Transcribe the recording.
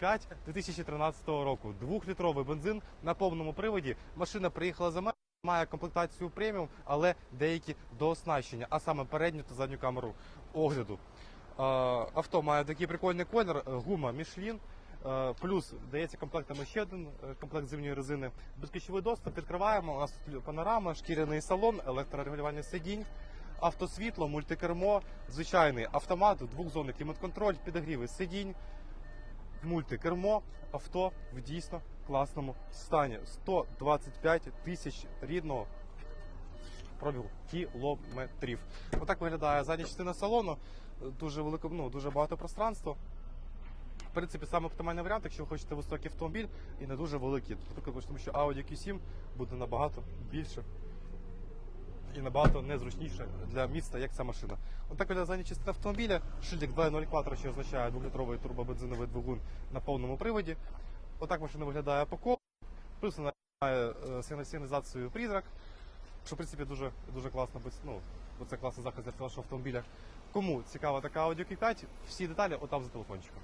5 2013 року. Двохлітровий бензин на повному приводі. Машина приїхала за мене. Має комплектацію преміум, але деякі дооснащення, а саме передню та задню камеру огляду. Е, Авто має такий прикольний колір, е, гума Michelin. Е, Плюс дається комплектами ще один комплект зимньої резини. Безключовий доступ відкриваємо. У нас тут панорама, шкіряний салон, електрорегулювання сидінь, автосвітло, мультикермо, звичайний автомат, двохзонний клімат-контроль, підогріви сидінь, мультикермо, авто в дійсно класному стані. 125 тисяч рідного пробігу кілометрів. Отак виглядає задня частина салону. Дуже велико, ну, дуже багато пространства. В принципі, саме оптимальний варіант, якщо ви хочете високий автомобіль і не дуже великий. Тому що Audi Q7 буде набагато більше і набагато незручніше для міста, як ця машина. Отак виглядає задня частина автомобіля. Шильдик 2.0 Quattro, що означає 2-літровий турбобензиновий двигун на повному приводі. Отак машина виглядає по колу. Плюс вона має е, сигналізацію призрак, що в принципі дуже, дуже класно, ну, це класний захист для вашого автомобіля. Кому цікава така Q5, всі деталі отам за телефончиком.